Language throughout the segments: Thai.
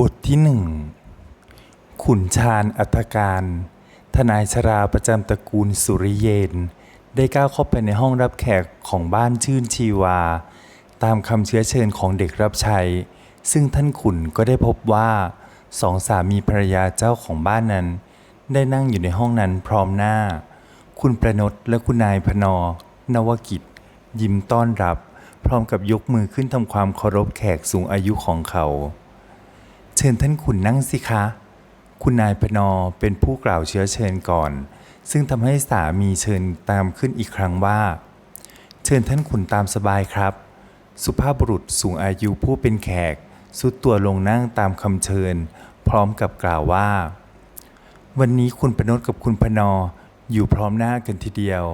บทที่หนึ่งขุนชาญอัฐการ ทนายชราประจำตระกูลสุริเยน ได้ก้าวเข้าไปในห้องรับแขกของบ้านชื่นชีวา ตามคำเชื้อเชิญของเด็กรับใช้ ซึ่งท่านขุนก็ได้พบว่าสองสามีภรรยาเจ้าของบ้านนั้น ได้นั่งอยู่ในห้องนั้นพร้อมหน้า คุณประนตและคุณนายพนอ นวกิจ ยิ้มต้อนรับ พร้อมกับยกมือขึ้นทำความเคารพแขกสูงอายุของเขา เชิญท่านขุนนั่งสิคะ คุณนายพนอเป็นผู้กล่าวเชื้อเชิญก่อน ซึ่งทำให้สามีเชิญตามขึ้นอีกครั้งว่า เชิญท่านขุนตามสบายครับ สุภาพบุรุษสูงอายุผู้เป็นแขกสุดตัวลงนั่งตามคำเชิญ พร้อมกับกล่าวว่า วันนี้คุณประนตกับคุณพนออยู่พร้อมหน้ากันทีเดียว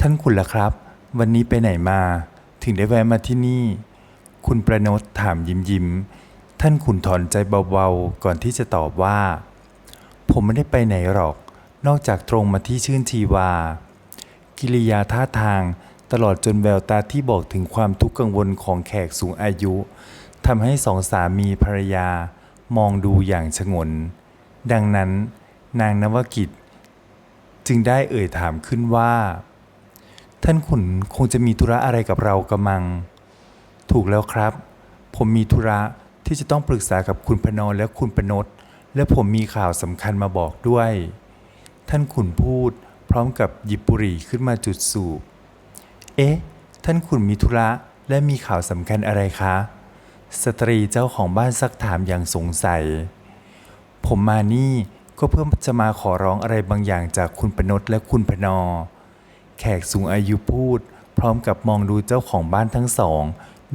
ท่านขุนล่ะครับ วันนี้ไปไหนมา ถึงได้แวะมาที่นี่ คุณประนตถามยิ้มยิ้ม ท่านขุนถอนใจเบาๆ ก่อนที่จะตอบว่า ผมไม่ได้ไปไหนหรอก นอกจากตรงมาที่ชื่นชีวา กิริยาท่าทางตลอดจนแววตาที่บอกถึงความทุกข์กังวลของแขกสูงอายุทำให้สองสามีภรรยามองดูอย่างฉงน ดังนั้น นางนวกิจ จึงได้เอ่ยถามขึ้นว่า ท่านขุนคงจะมีธุระอะไรกับเรากระมัง ถูกแล้วครับ ผมมีธุระ ที่จะต้องปรึกษากับคุณพนอและคุณปนตและผมมีข่าวสำคัญมาบอกด้วย ท่านขุนพูดพร้อมกับหยิบบุหรี่ขึ้นมาจุดสูบ เอ๊ะ ท่านขุนมีธุระและมีข่าวสำคัญอะไรคะ สตรีเจ้าของบ้านซักถามอย่างสงสัย ผมมานี่ก็เพื่อจะมาขอร้องอะไรบางอย่างจากคุณปนตและคุณพนอ แขกสูงอายุพูด พร้อมกับมองดูเจ้าของบ้านทั้งสอง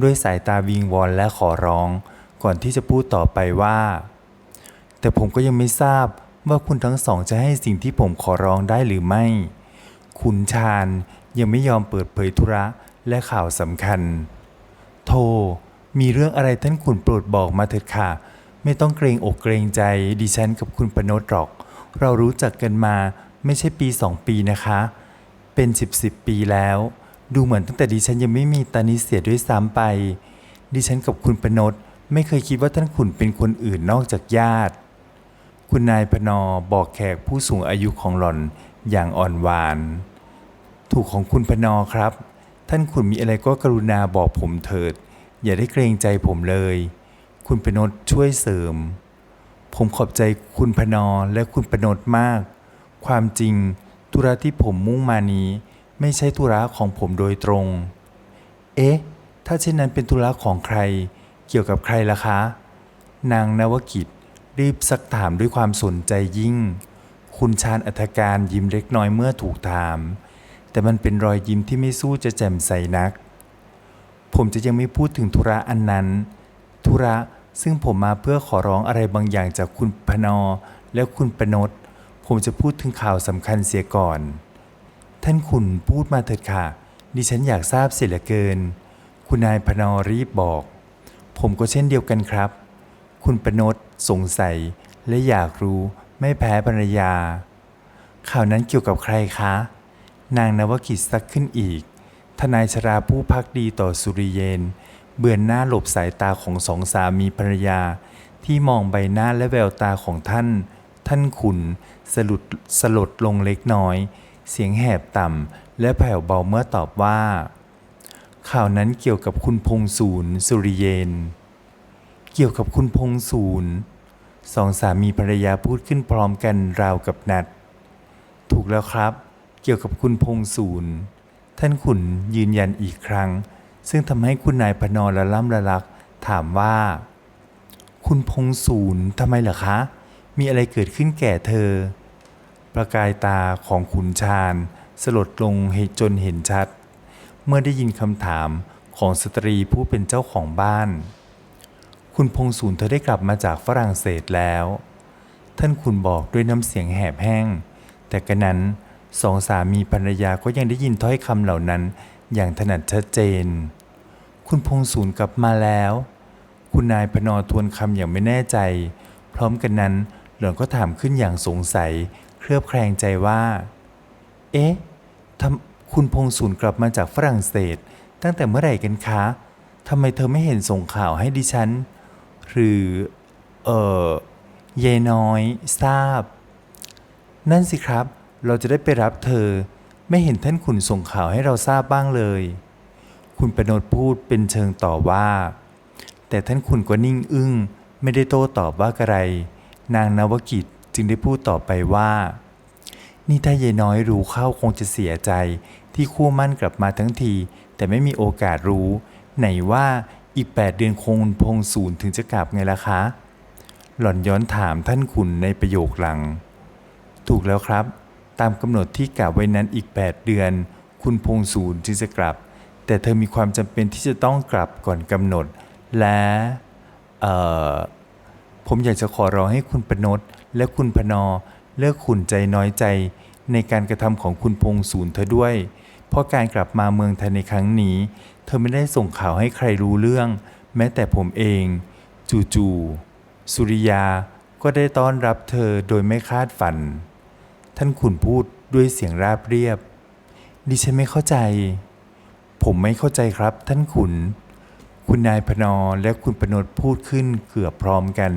ด้วยสายตาวิงวอนและขอร้อง ก่อนที่จะพูดต่อไปว่า แต่ผมก็ยังไม่ทราบว่าคุณทั้งสองจะให้สิ่งที่ผมขอร้องได้หรือไม่ คุณชาญยังไม่ยอมเปิดเผยธุระและข่าวสำคัญ โทรมีเรื่องอะไรท่านขุนโปรดบอกมาเถิดค่ะ ไม่ต้องเกรงอกเกรงใจดิฉันกับคุณปนตหรอก เรารู้จักกันมาไม่ใช่ปีสองปีนะคะ เป็นสิบสิบปีแล้ว ดูเหมือนตั้งแต่ดิฉันยังไม่มีตานิเสียด้วยซ้ำไป ดิฉันกับคุณปนต ไม่เคยคิดว่าท่านขุนเป็นคนอื่นนอกจากญาติ คุณนายพนอบอกแขกผู้สูงอายุของหล่อนอย่างอ่อนหวาน ถูกของคุณพนอครับ ท่านขุนมีอะไรก็กรุณาบอกผมเถิด อย่าได้เกรงใจผมเลย คุณพนตช่วยเสริม ผมขอบใจคุณพนอและคุณปนดมาก ความจริงธุระที่ผมมุ่งมานี้ไม่ใช่ธุระของผมโดยตรง เอ๊ะ ถ้าเช่นนั้นเป็นธุระของใคร เกี่ยวกับใครล่ะคะ นางนวกิจรีบซักถามด้วยความสนใจยิ่ง คุณชาญอัธการยิ้มเล็กน้อยเมื่อถูกถาม แต่มันเป็นรอยยิ้มที่ไม่สู้จะแจ่มใสนัก ผมจะยังไม่พูดถึงธุระอันนั้น ธุระซึ่งผมมาเพื่อขอร้องอะไรบางอย่างจากคุณพนอและคุณปนดผมจะพูดถึงข่าวสำคัญเสียก่อน ท่านคุณพูดมาเถิดค่ะ ดิฉันอยากทราบเสียเหลือเกิน คุณนายพนอรีบบอก ผมก็เช่นเดียวกันครับ คุณปนดสงสัยและอยากรู้ไม่แพ้ภรรยา ข่าวนั้นเกี่ยวกับใครคะ นางนวกิจซักขึ้นอีก ทนายชราผู้พักดีต่อสุริเยน เบือนหน้าหลบสายตาของสองสามีภรรยา ที่มองใบหน้าและแววตาของท่าน ท่านขุนสลุดสลดลงเล็กน้อย เสียงแหบต่ำและแผ่วเบาเมื่อตอบว่า ข่าวนั้นเกี่ยวกับคุณพงศูนย์สุริเยน เกี่ยวกับคุณพงศูนย์สองสามีภรรยาพูดขึ้นพร้อมกันราวกับนัด ถูกแล้วครับ เกี่ยวกับคุณพงศูนย์ท่านขุนยืนยันอีกครั้ง ซึ่งทำให้คุณนายพนอละล่ำละลักถามว่า คุณพงศูนย์ทำไมเหรอคะ มีอะไรเกิดขึ้นแก่เธอ ประกายตาของขุนชาญสลดลงให้จนเห็นชัด เมื่อได้ยินคำถามของสตรีผู้เป็นเจ้าของบ้าน คุณพงศูนย์เธอได้กลับมาจากฝรั่งเศสแล้ว ท่านคุณบอกด้วยน้ำเสียงแหบแห้ง แต่กระนั้นสองสามีภรรยาก็ยังได้ยินถ้อยคำเหล่านั้นอย่างถนัดชัดเจน คุณพงศูนย์กลับมาแล้ว คุณนายพนอทวนคำอย่างไม่แน่ใจ พร้อมกันนั้นหล่อนก็ถามขึ้นอย่างสงสัย เคลือบแคลงใจว่า เอ๊ะทำ คุณพงศูนย์กลับมาจากฝรั่งเศส ตั้งแต่เมื่อไหร่กันคะทำไมเธอไม่เห็นส่งข่าวให้ดิฉัน หรือ เออเยน้อย ทราบ นั่นสิครับ เราจะได้ไปรับเธอ ไม่เห็นท่านขุนส่งข่าวให้เราทราบบ้างเลย คุณประนดพูดเป็นเชิงต่อว่า แต่ท่านขุนก็นิ่งอึ้ง ไม่ได้โต้ตอบว่าอะไร นางนวกิจจึงได้พูดต่อไปว่า นี่ถ้ายายน้อยรู้เข้าคงจะเสียใจ ที่คู่มั่นกลับมาทั้งที แต่ไม่มีโอกาสรู้ ไหนว่าอีก 8 เดือนคงพงศูนย์ถึงจะกลับไงล่ะคะ หล่อนย้อนถามท่านขุนในประโยคหลัง ถูกแล้วครับ ตามกำหนดที่กล่าวไว้นั้นอีก 8 เดือน คุณพงศูนย์จึงจะกลับ แต่เธอมีความจำเป็นที่จะต้องกลับก่อนกำหนด และเผมอยากจะขอร้องให้คุณปนดและคุณพนอ เลิกขุนใจน้อยใจในการกระทำของคุณพงศูนย์เธอด้วย เพราะการกลับมาเมืองไทยในครั้งนี้ เธอไม่ได้ส่งข่าวให้ใครรู้เรื่อง แม้แต่ผมเอง จู่ๆสุริยาก็ได้ต้อนรับเธอโดยไม่คาดฝัน ท่านขุนพูดด้วยเสียงราบเรียบ ดิฉันไม่เข้าใจ ผมไม่เข้าใจครับ ท่านขุน คุณนายพนอและคุณปนดพูดขึ้นเกือบพร้อมกัน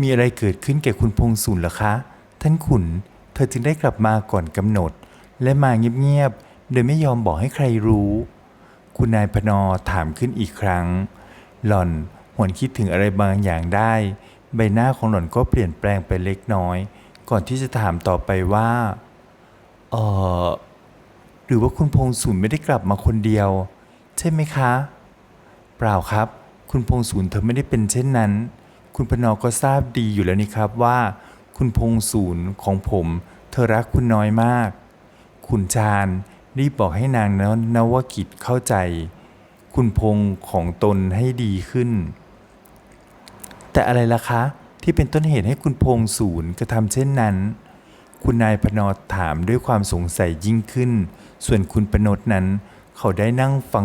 มีอะไรเกิดขึ้นแก่คุณพงศูนย์เหรอคะ ท่านขุน เธอจึงได้กลับมาก่อนกำหนด และมาเงียบๆ โดยไม่ยอมบอกให้ใครรู้ คุณนายพนอถามขึ้นอีกครั้ง หล่อนหวนคิดถึงอะไรบางอย่างได้ ใบหน้าของหล่อนก็เปลี่ยนแปลงไปเล็กน้อย ก่อนที่จะถามต่อไปว่าเออหรือว่าคุณพงศูนย์ไม่ได้กลับมาคนเดียว ใช่ไหมคะ เปล่าครับ คุณพงศูนย์เธอไม่ได้เป็นเช่นนั้น คุณพนอก็ทราบดีอยู่แล้วนี่ครับว่า คุณพงศูนย์ของผม เธอรักคุณน้อยมาก คุณชาญรีบบอกให้นางนวกิจเข้าใจ คุณพงของตนให้ดีขึ้น แต่อะไรล่ะคะ ที่เป็นต้นเหตุให้คุณพงศูนย์กระทำเช่นนั้น คุณนายพนอถามด้วยความสงสัยยิ่งขึ้น ส่วนคุณปนดนั้น เขาได้นั่งฟัง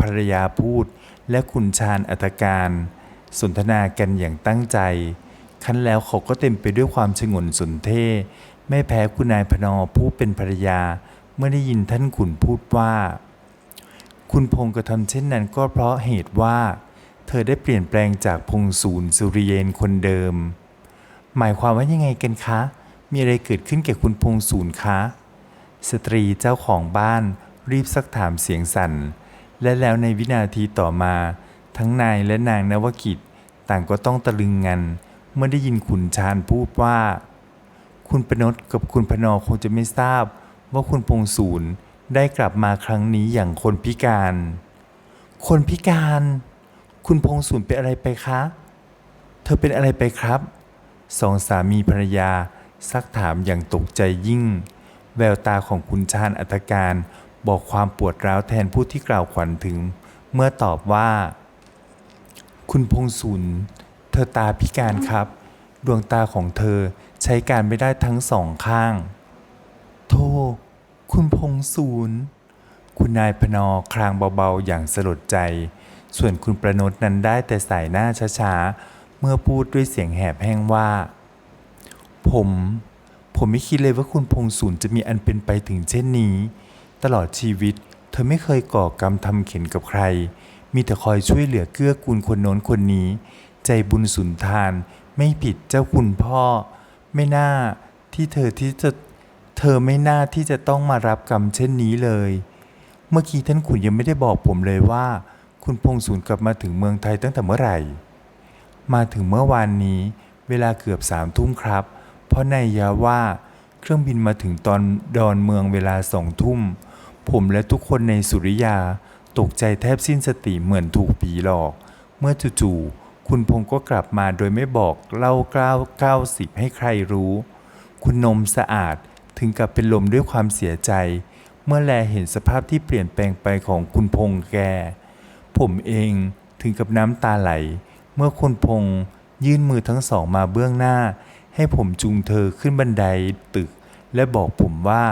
ภรรยาพูด และคุณชาญอัตการ สนทนากันอย่างตั้งใจคั้นแล้วเขาก็เต็มไปด้วยความฉงนสนเท่ไม่แพ้คุณนายพนอผู้เป็นภรรยา เมื่อได้ยินท่านขุนพูดว่า คุณพงศ์กระทำเช่นนั้นก็เพราะเหตุว่า เธอได้เปลี่ยนแปลงจากพงศูนย์สุริเยนคนเดิม หมายความว่ายังไงกันคะ มีอะไรเกิดขึ้นแก่คุณพงศูนย์คะ สตรีเจ้าของบ้านรีบซักถามเสียงสั่น และแล้วในวินาทีต่อมา ทั้งนายและนางนวกิจต่างก็ต้องตะลึงงันเมื่อได้ยินขุนชาญพูดว่า คุณปนดกับคุณพนอคงจะไม่ทราบว่าคุณพงศูนย์ได้กลับมาครั้งนี้อย่างคนพิการ คนพิการ คุณพงศูนย์เป็นอะไรไปคะ เธอเป็นอะไรไปครับ สองสามีภรรยาซักถามอย่างตกใจยิ่ง แววตาของคุณชาญอัตการบอกความปวดร้าวแทนผู้ที่กล่าวขวัญถึง เมื่อตอบว่า คุณพงศูนเธอตาพิการครับ ดวงตาของเธอใช้การไม่ได้ทั้งสองข้าง โทคุณพงศูนคุณนายพนอครางเบาๆ อย่างสลดใจ ส่วนคุณประนดนั้นได้แต่สายหน้าช้าๆ เมื่อพูดด้วยเสียงแหบแห้งว่า ผม ผมไม่คิดเลยว่าคุณพงศูนจะมีอันเป็นไปถึงเช่นนี้ ตลอดชีวิต เธอไม่เคยก่อกรรมทำเข็นกับใคร มีแต่คอยช่วยเหลือเกื้อกูลคนโน้นคนนี้ ใจบุญสุนทาน ไม่ผิดเจ้าคุณพ่อ ไม่น่าที่เธอที่จะเธอไม่น่าที่จะต้องมารับกรรมเช่นนี้เลย เมื่อกี้ท่านขุนยังไม่ได้บอกผมเลยว่า คุณพงศูนย์กลับมาถึงเมืองไทยตั้งแต่เมื่อไหร่ มาถึงเมื่อวานนี้ เวลาเกือบสามทุ่มครับ เพราะนายยาว่าเครื่องบินมาถึงตอนดอนเมืองเวลาสองทุ่ม ผมและทุกคนในสุริยา ตกใจแทบสิ้นสติเหมือนถูกผีหลอก เมื่อจู่ๆคุณพงศ์ก็กลับมาโดยไม่บอกเล่าเก้าเก้าสิบให้ใครรู้ คุณนมสะอาดถึงกับเป็นลมด้วยความเสียใจ เมื่อแลเห็นสภาพที่เปลี่ยนแปลงไปของคุณพงษ์แก ผมเองถึงกับน้ำตาไหล เมื่อคุณพงษ์ยื่นมือทั้งสองมาเบื้องหน้า ให้ผมจูงเธอขึ้นบันไดตึก และบอกผมว่า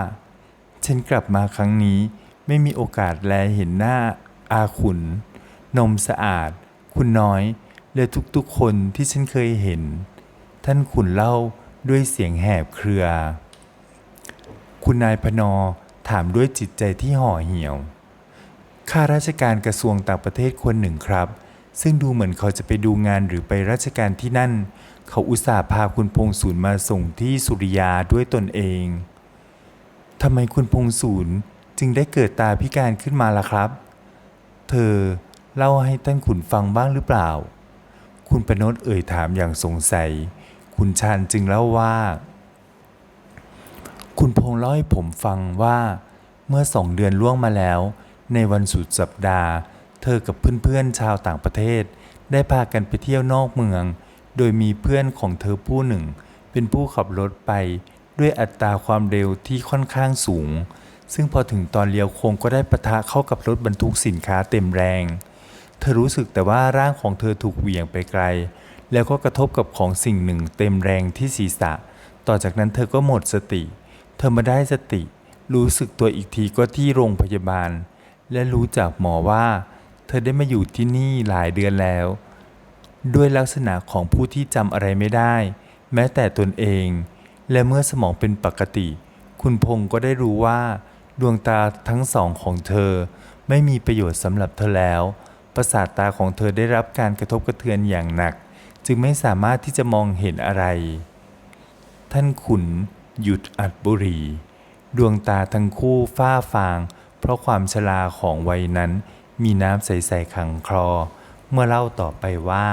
ฉันกลับมาครั้งนี้ ไม่มีโอกาสแลเห็นหน้าอาขุน นมสะอาด คุณน้อย และทุกๆคนที่ฉันเคยเห็น ท่านขุนเล่าด้วยเสียงแหบเครือ คุณนายพนอถามด้วยจิตใจที่ห่อเหี่ยว ข้าราชการกระทรวงต่างประเทศคนหนึ่งครับ ซึ่งดูเหมือนเขาจะไปดูงานหรือไปราชการที่นั่น เขาอุตส่าห์พาคุณพงศูนย์มาส่งที่สุริยาด้วยตนเองทำไมคุณพงศูนย์ จึงได้เกิดตาพิการขึ้นมาล่ะครับ เธอเล่าให้ท่านขุนฟังบ้างหรือเปล่า คุณประนตเอ่ยถามอย่างสงสัย คุณชาญจึงเล่าว่า คุณพงษ์เล่าให้ผมฟังว่า เมื่อสองเดือนล่วงมาแล้ว ในวันสุดสัปดาห์ เธอกับเพื่อนๆชาวต่างประเทศ ได้พากันไปเที่ยวนอกเมือง โดยมีเพื่อนของเธอผู้หนึ่ง เป็นผู้ขับรถไปด้วยอัตราความเร็วที่ค่อนข้างสูง ซึ่งพอถึงตอนเลี้ยวโค้งก็ได้ปะทะเข้ากับรถบรรทุกสินค้าเต็มแรง เธอรู้สึกแต่ว่าร่างของเธอถูกเหวี่ยงไปไกล แล้วก็กระทบกับของสิ่งหนึ่งเต็มแรงที่ศีรษะ ต่อจากนั้นเธอก็หมดสติ เธอมาได้สติ รู้สึกตัวอีกทีก็ที่โรงพยาบาล และรู้จากหมอว่า เธอได้มาอยู่ที่นี่หลายเดือนแล้ว ด้วยลักษณะของผู้ที่จำอะไรไม่ได้ แม้แต่ตนเอง และเมื่อสมองเป็นปกติ คุณพงศ์ก็ได้รู้ว่า ดวงตาทั้งสองของเธอ ไม่มีประโยชน์สำหรับเธอแล้ว ประสาทตาของเธอได้รับการกระทบกระเทือนอย่างหนัก จึงไม่สามารถที่จะมองเห็นอะไร ท่านขุนหยุดอัดบุหรี่ ดวงตาทั้งคู่ฝ้าฟาง เพราะความชราของวัยนั้น มีน้ำใสๆขังคลอ เมื่อเล่าต่อไปว่า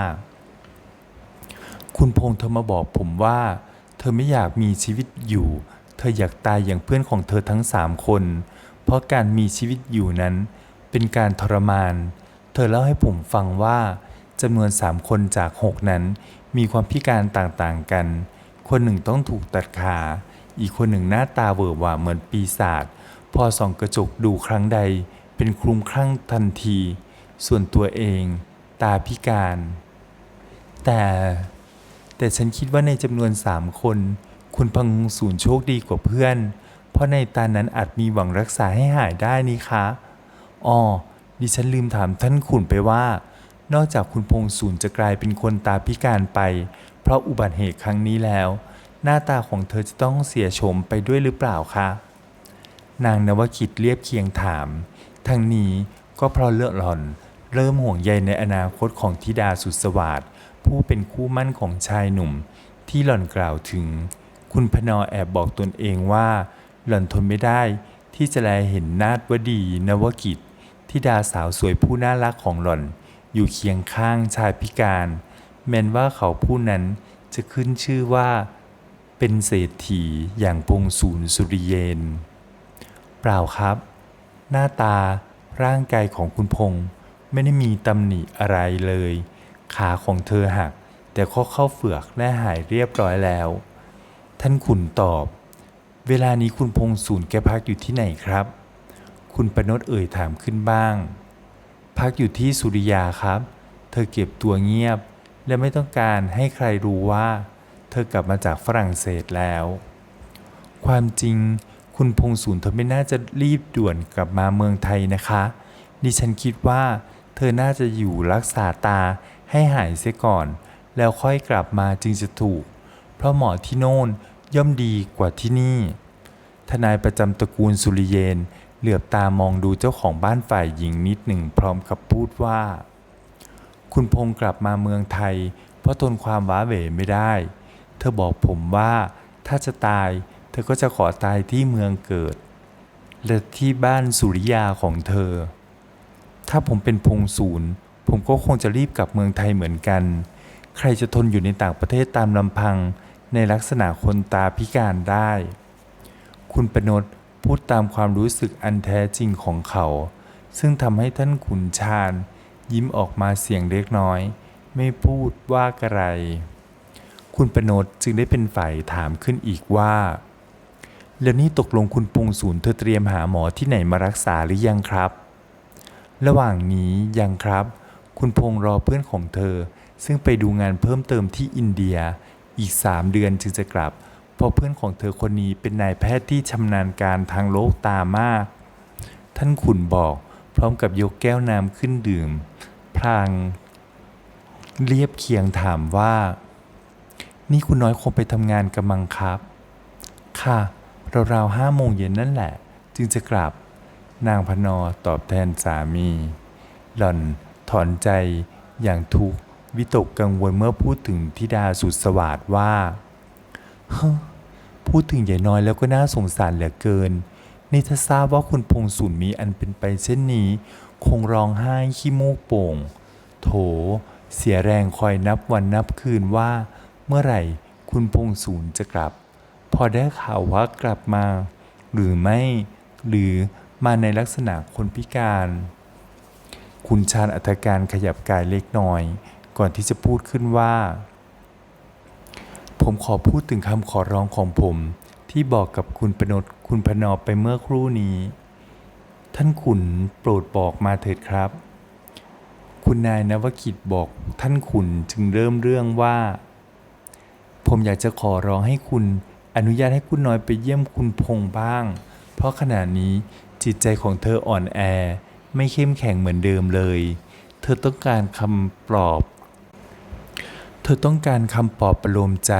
คุณพงษ์เธอมาบอกผมว่า เธอไม่อยากมีชีวิตอยู่ เธออยากตายอย่างเพื่อนของเธอทั้งสามคน เพราะการมีชีวิตอยู่นั้น เป็นการทรมาน เธอเล่าให้ผมฟังว่าจำนวนสามคนจากหกนั้น มีความพิการต่างๆกัน คนหนึ่งต้องถูกตัดขา อีกคนหนึ่งหน้าตาเวอร์หวาเหมือนปีศาจ พอส่องกระจกดูครั้งใด เป็นคลุมคลั่งทันที ส่วนตัวเอง ตาพิการ แต่ แต่ฉันคิดว่าในจำนวนสามคน คุณพังศูนย์โชคดีกว่าเพื่อน เพราะในตานั้นอาจมีหวังรักษาให้หายได้นี่คะอ๋อดิฉันลืมถามท่านขุนไปว่า นอกจากคุณพงศูนย์จะกลายเป็นคนตาพิการไป เพราะอุบัติเหตุครั้งนี้แล้ว หน้าตาของเธอจะต้องเสียโฉมไปด้วยหรือเปล่าคะ นางนวคิดเรียบเคียงถาม ทั้งนี้ก็เพราะเลือดหล่อน เริ่มห่วงใยในอนาคตของธิดาสุดสวัสดผู้เป็นคู่มั่นของชายหนุ่มที่หล่อนกล่าวถึง คุณพนอแอบบอกตนเองว่า หล่อนทนไม่ได้ที่จะแลเห็นนาฏวดีนวกิจธิดาสาวสวยผู้น่ารักของหล่อน อยู่เคียงข้างชายพิการ แม้นว่าเขาผู้นั้นจะขึ้นชื่อว่า เป็นเศรษฐีอย่างพงศูนย์สุริเยน เปล่าครับ หน้าตาร่างกายของคุณพงษ์ไม่ได้มีตำหนิอะไรเลย ขาของเธอหัก แต่ข้อเข้าเฝือกและหายเรียบร้อยแล้ว ท่านขุนตอบ เวลานี้คุณพงศูนย์แกพักอยู่ที่ไหนครับ คุณประนตเอ่ยถามขึ้นบ้าง พักอยู่ที่สุริยาครับ เธอเก็บตัวเงียบ และไม่ต้องการให้ใครรู้ว่า เธอกลับมาจากฝรั่งเศสแล้ว ความจริงคุณพงศูนย์เธอไม่น่าจะรีบด่วนกลับมาเมืองไทยนะคะ ดิฉันคิดว่า เธอน่าจะอยู่รักษาตาให้หายเสียก่อน แล้วค่อยกลับมาจึงจะถูก เพราะหมอที่โน่นย่อมดีกว่าที่นี่ ทนายประจำตระกูลสุริเยน เหลือบตามองดูเจ้าของบ้านฝ่ายหญิงนิดหนึ่งพร้อมกับพูดว่า คุณพงษ์กลับมาเมืองไทย เพราะทนความว้าเหวไม่ได้ เธอบอกผมว่าถ้าจะตาย เธอก็จะขอตายที่เมืองเกิด และที่บ้านสุริยาของเธอ ถ้าผมเป็นพงศูนย์ผมก็คงจะรีบกลับเมืองไทยเหมือนกัน ใครจะทนอยู่ในต่างประเทศตามลำพัง ในลักษณะคนตาพิการได้ คุณประนตพูดตามความรู้สึกอันแท้จริงของเขา ซึ่งทำให้ท่านขุนชาญยิ้มออกมาเสียงเล็กน้อย ไม่พูดว่ากระไร คุณประนตจึงได้เป็นฝ่ายถามขึ้นอีกว่า แล้วนี่ตกลงคุณปรุงศูนย์เธอเตรียมหาหมอที่ไหนมารักษาหรือยังครับ ระหว่างนี้ยังครับ คุณพงษ์รอเพื่อนของเธอ ซึ่งไปดูงานเพิ่มเติมที่อินเดีย อีกสามเดือนจึงจะกลับ เพราะเพื่อนของเธอคนนี้เป็นนายแพทย์ที่ชำนาญการทางโลกตามาก ท่านขุนบอกพร้อมกับยกแก้วน้ำขึ้นดื่ม พลางเรียบเคียงถามว่า นี่คุณน้อยคงไปทำงานกำมังครับ ค่ะราวๆห้าโมงเย็นนั่นแหละ จึงจะกลับ นางพนอตอบแทนสามี หล่อนถอนใจอย่างทุกข์ วิตกกังวลเมื่อพูดถึงธิดาสุดสวัสดว่าฮพูดถึงยายน้อยแล้วก็น่าสงสารเหลือเกิน นี่ถ้าทราบว่าคุณพงศุนมีอันเป็นไปเช่นนี้ คงร้องไห้ขี้มูกโป่ง โถ เสียแรงคอยนับวันนับคืนว่า เมื่อไหร่คุณพงศูนย์จะกลับ พอได้ข่าวว่ากลับมา หรือไม่ หรือมาในลักษณะคนพิการ คุณชาญอัธการขยับกายเล็กน้อย ก่อนที่จะพูดขึ้นว่า ผมขอพูดถึงคำขอร้องของผมที่บอกกับคุณปนดคุณพนอไปเมื่อครู่นี้ ท่านขุนโปรดบอกมาเถิดครับ คุณนายนวกิจบอกท่านขุนจึงเริ่มเรื่องว่า ผมอยากจะขอร้องให้คุณอนุญาตให้คุณน้อยไปเยี่ยมคุณพงษ์บ้าง เพราะขณะนี้จิตใจของเธออ่อนแอ ไม่เข้มแข็งเหมือนเดิมเลย เธอต้องการคำปลอบ ธอต้องการคำปลอบประโลมใจ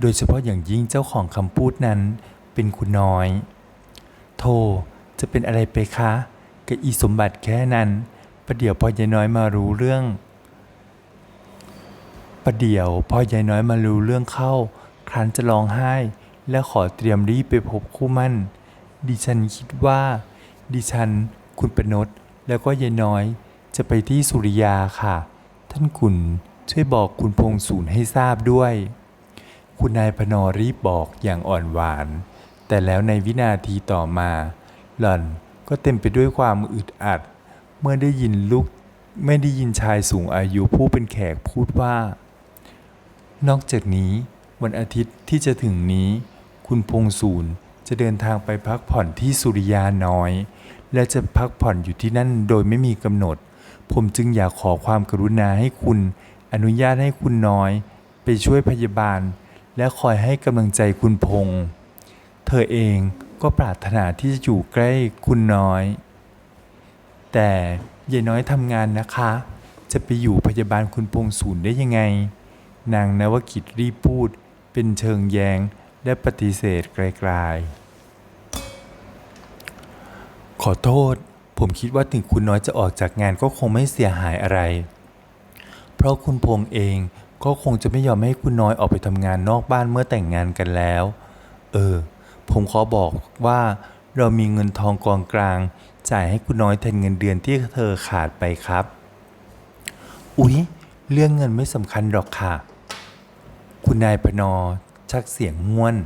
โดยเฉพาะอย่างยิ่งเจ้าของคำพูดนั้น เป็นคุณน้อย โธจะเป็นอะไรไปคะกับอีสมบัติแค่นั้น ประเดี๋ยวพอยายน้อยมารู้เรื่อง ประเดี๋ยวพอยายน้อยมารู้เรื่องเข้า ครั้นจะร้องไห้ และขอเตรียมรีบไปพบคู่มั่น ดิฉันคิดว่า ดิฉัน คุณปนดแล้วก็ยายน้อย จะไปที่สุริยาค่ะ ท่านขุน ช่วยบอกคุณพงศูนย์ให้ทราบด้วย คุณนายพนอรีบบอกอย่างอ่อนหวาน แต่แล้วในวินาทีต่อมา หล่อนก็เต็มไปด้วยความอึดอัด เมื่อได้ยินลูกไม่ได้ยินชายสูงอายุผู้เป็นแขกพูดว่า นอกจากนี้วันอาทิตย์ที่จะถึงนี้ คุณพงศูนย์จะเดินทางไปพักผ่อนที่สุริยาน้อย และจะพักผ่อนอยู่ที่นั่นโดยไม่มีกำหนด ผมจึงอยากขอความกรุณาให้คุณ อนุญาตให้คุณน้อย ไปช่วยพยาบาล และคอยให้กำลังใจคุณพงษ์เธอเองก็ปรารถนาที่จะอยู่ใกล้คุณน้อย แต่ยายน้อยทำงานนะคะ จะไปอยู่พยาบาลคุณพงศูนย์ได้ยังไง นางนวกิจรีบพูด เป็นเชิงแยงและปฏิเสธไกลๆ ขอโทษ ผมคิดว่าถึงคุณน้อยจะออกจากงานก็คงไม่เสียหายอะไร ราะคุณพงษ์เองก็คงจะไม่ยอมให้คุณน้อยออกไปทำงานนอกบ้านเมื่อแต่งงานกันแล้ว เออ ผมขอบอกว่าเรามีเงินทองกองกลาง จ่ายให้คุณน้อยแทนเงินเดือนที่เธอขาดไปครับ อุ๊ย เรื่องเงินไม่สำคัญหรอกค่ะ คุณนายพนอ ชักเสียงง่วน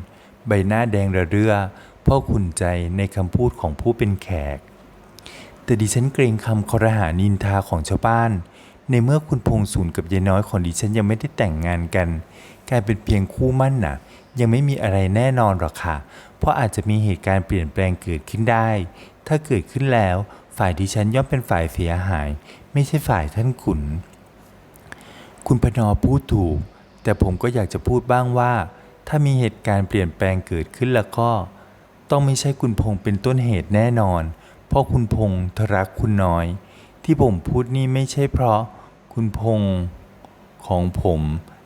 ใบหน้าแดงระเรื่อเพ่อขุนใจในคำพูดของผู้เป็นแขก แต่ดิฉันเกรงคำคอรหานินทาของชาวบ้าน ในเมื่อคุณพงศูนย์กับยายน้อยของดิฉันยังไม่ได้แต่งงานกัน กลายเป็นเพียงคู่มั่นน่ะ ยังไม่มีอะไรแน่นอนหรอกค่ะ เพราะอาจจะมีเหตุการณ์เปลี่ยนแปลงเกิดขึ้นได้ ถ้าเกิดขึ้นแล้ว ฝ่ายดิฉันย่อมเป็นฝ่ายเสียหาย ไม่ใช่ฝ่ายท่านขุน คุณพนอพูดถูก แต่ผมก็อยากจะพูดบ้างว่า ถ้ามีเหตุการณ์เปลี่ยนแปลงเกิดขึ้นแล้วก็ ต้องไม่ใช่คุณพงษ์เป็นต้นเหตุแน่นอน เพราะคุณพงษ์ทรักคุณน้อย ที่ผมพูดนี่ไม่ใช่เพราะ คุณพงษ์ของผม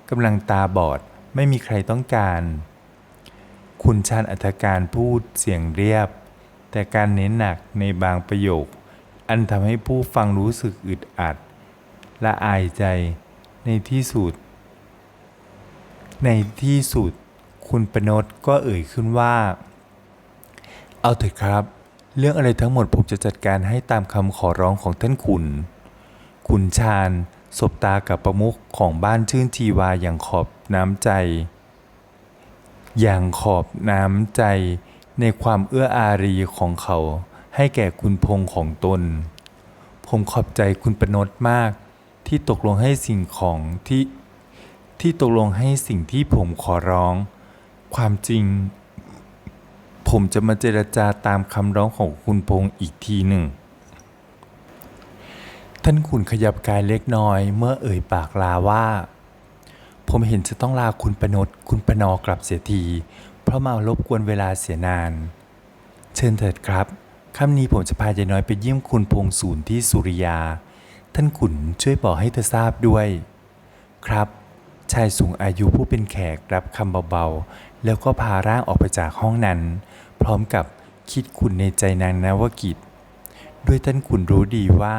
กำลังตาบอดไม่มีใครต้องการ คุณชาญอัธการพูดเสียงเรียบ แต่การเน้นหนักในบางประโยค อันทำให้ผู้ฟังรู้สึกอึดอัด และอายใจในที่สุด ในที่สุด คุณปนดก็เอ่ยขึ้นว่า เอาเถอะครับ เรื่องอะไรทั้งหมดผมจะจัดการให้ตามคำขอร้องของท่านขุน ขุนชาญสบตากับประมุขของบ้านชื่นชีวาอย่างขอบน้ำใจ อย่างขอบน้ำใจในความเอื้ออารีของเขาให้แก่คุณพงษ์ของตน ผมขอบใจคุณประนดมากที่ตกลงให้สิ่งของที่ที่ตกลงให้สิ่งที่ผมขอร้อง ความจริง ผมจะมาเจรจาตามคำร้องของคุณพงษ์อีกทีหนึ่ง ท่านขุนขยับกายเล็กน้อย เมื่อเอ่ยปากลาว่า ผมเห็นจะต้องลาคุณปนดคุณปนอกลับเสียที เพราะมารบกวนเวลาเสียนาน เชิญเถิดครับค่ำนี้ผมจะพายายน้อยไปเยี่ยมคุณพงศูนย์ที่สุริยา ท่านขุนช่วยบอกให้เธอทราบด้วย ครับ ชายสูงอายุผู้เป็นแขกรับคำเบาๆ แล้วก็พาร่างออกไปจากห้องนั้น พร้อมกับคิดขุนในใจนางนวกิจ ด้วยท่านขุนรู้ดีว่า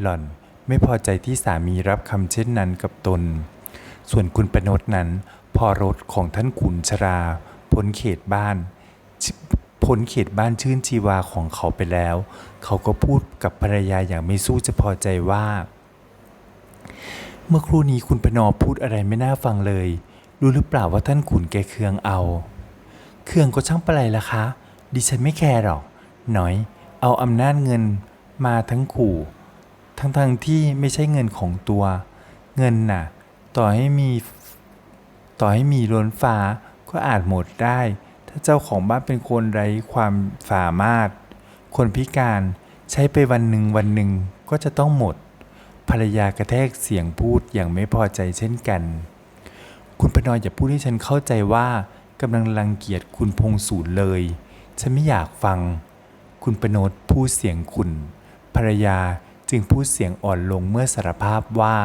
หล่อนไม่พอใจที่สามีรับคำเช่นนั้นกับตน ส่วนคุณประนดนั้น พอรถของท่านขุนชราพ้นเขตบ้านพ้นเขตบ้านชื่นชีวาของเขาไปแล้ว เขาก็พูดกับภรรยาอย่างไม่สู้จะพอใจว่า เมื่อครู่นี้คุณประนอพูดอะไรไม่น่าฟังเลยรู้หรือเปล่าว่าท่านขุนแกเคืองเอา เคืองก็ช่างประไรล่ะคะ ดิฉันไม่แคร์หรอก หน่อย เอาอำนาจเงินมาทั้งขู่ ทั้งทงๆที่ไม่ใช่เงินของตัว เงินน่ะ ต่อให้มีต่อให้มีล้นฟ้าก็อาจหมดได้ ถ้าเจ้าของบ้านเป็นคนไร้ความสามารถ คนพิการใช้ไปวันหนึ่งวันหนึ่งก็จะต้องหมด ภรรยากระแทกเสียงพูดอย่างไม่พอใจเช่นกัน คุณประนอยอย่าพูดให้ฉันเข้าใจว่ากำลังรังเกียจคุณพงศูนย์เลย ฉันไม่อยากฟัง คุณประนตพูดเสียงขุนภรรยา จึงพูดเสียงอ่อนลงเมื่อสารภาพว่า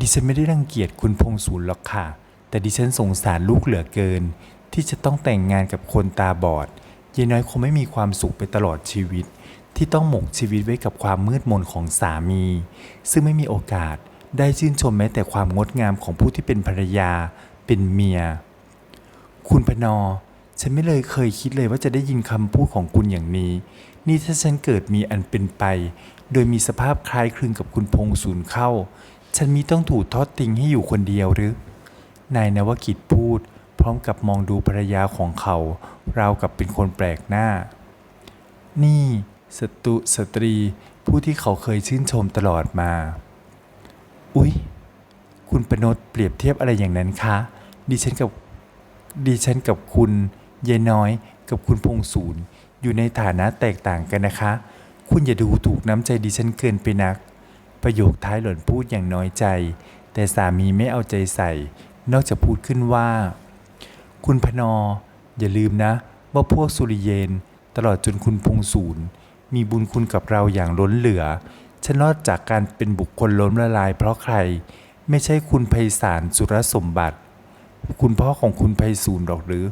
ดิฉันไม่ได้รังเกียจคุณพงศูนย์หรอกค่ะ แต่ดิฉันสงสารลูกเหลือเกิน ที่จะต้องแต่งงานกับคนตาบอดยายน้อยคงไม่มีความสุขไปตลอดชีวิต ที่ต้องหมกชีวิตไว้กับความมืดมนของสามี ซึ่งไม่มีโอกาสได้ชื่นชมแม้แต่ความงดงามของผู้ที่เป็นภรรยา เป็นเมีย คุณพนอ ฉันไม่เลยเคยคิดเลยว่าจะได้ยินคำพูดของคุณอย่างนี้ นี่ถ้าฉันเกิดมีอันเป็นไป โดยมีสภาพคล้ายคลึงกับคุณพงศูนย์เข้า ฉันมีต้องถูกทอดทิ้งให้อยู่คนเดียวหรือ นายนวกิจพูด พร้อมกับมองดูภรรยาของเขา ราวกับเป็นคนแปลกหน้า นี่สตุสตรีผู้ที่เขาเคยชื่นชมตลอดมา อุ๊ย คุณประนตเปรียบเทียบอะไรอย่างนั้นคะ ดิฉันกับดิฉันกับคุณยายน้อยกับคุณพงศูนย์อยู่ในฐานะแตกต่างกันนะคะ คุณอย่าดูถูกน้ำใจดิฉันเกินไปนัก ประโยคท้ายหล่อนพูดอย่างน้อยใจ แต่สามีไม่เอาใจใส่ นอกจากพูดขึ้นว่า คุณพนอ อย่าลืมนะ ว่าพวกสุริเยน ตลอดจนคุณพงศูนย์มีบุญคุณกับเราอย่างล้นเหลือ ฉันรอดจากการเป็นบุคคลล้มละลาย เพราะใคร ไม่ใช่คุณไพศาลสุรสมบัติ คุณพ่อของคุณไพศาลหรอกหรือ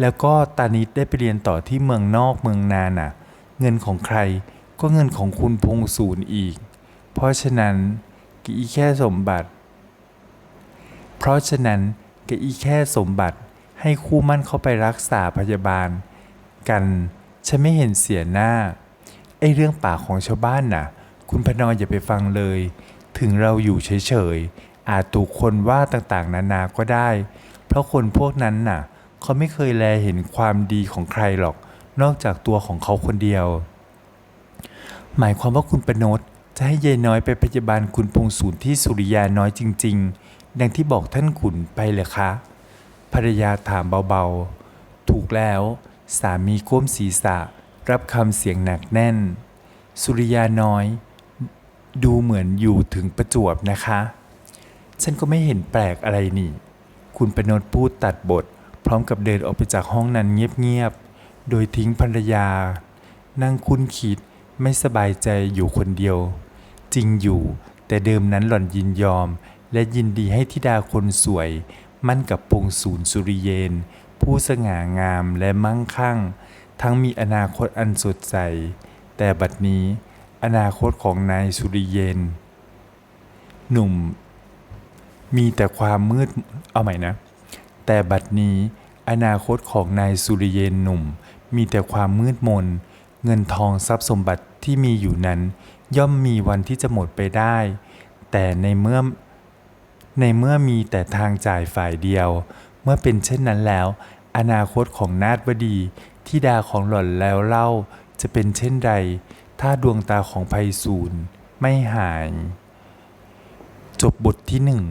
แล้วก็ตานิดได้ไปเรียนต่อที่เมืองนอกเมืองนาน่ะ เงินของใคร ก็เงินของคุณพงศูนย์อีก เพราะฉะนั้นกอีแค่สมบัติ เพราะฉะนั้นกอีแค่สมบัติให้คู่มั่นเข้าไปรักษาพยาบาล กัน ฉันไม่เห็นเสียหน้า ไอเรื่องปากของชาวบ้านน่ะ คุณพนออย่าไปฟังเลย ถึงเราอยู่เฉยๆ อาจถูกคนว่าต่างๆ นานาก็ได้ เพราะคนพวกนั้นน่ะ เขาไม่เคยแลเห็นความดีของใครหรอก นอกจากตัวของเขาคนเดียว หมายความว่าคุณประนตจะให้ยายน้อยไปพยาบาลคุณพงศูนย์ที่สุริยาน้อยจริง ๆ ดังที่บอกท่านขุนไปเลยคะ ภรรยาถามเบาๆ ถูกแล้ว สามีก้มศีรษะ รับคำเสียงหนักแน่น สุริยาน้อย ดูเหมือนอยู่ถึงประจวบนะคะ ฉันก็ไม่เห็นแปลกอะไรนี่ คุณประนตพูดตัดบท พร้อมกับเดินออกไปจากห้องนั้นเงียบๆ โดยทิ้งภรรยา นั่งคุ้นคิด ไม่สบายใจอยู่คนเดียว จริงอยู่ แต่เดิมนั้นหล่อนยินยอม และยินดีให้ธิดาคนสวย มั่นกับปงศูนย์สุริเยน ผู้สง่างามและมั่งคั่ง ทั้งมีอนาคตอันสดใส แต่บัดนี้ อนาคตของนายสุริเยน หนุ่ม มีแต่ความมืดเอาใหม่นะ แต่บัดนี้อนาคตของนายสุริเยนหนุ่ม มีแต่ความมืดมน เงินทองทรัพย์สมบัติที่มีอยู่นั้น ย่อมมีวันที่จะหมดไปได้ แต่ในเมื่อในเมื่อมีแต่ทางจ่ายฝ่ายเดียว เมื่อเป็นเช่นนั้นแล้ว อนาคตของนาฏวดีที่ดาของหล่อนแล้วเล่าจะเป็นเช่นใด ถ้าดวงตาของไพศูนย์ไม่หาย จบบทที่หนึ่ง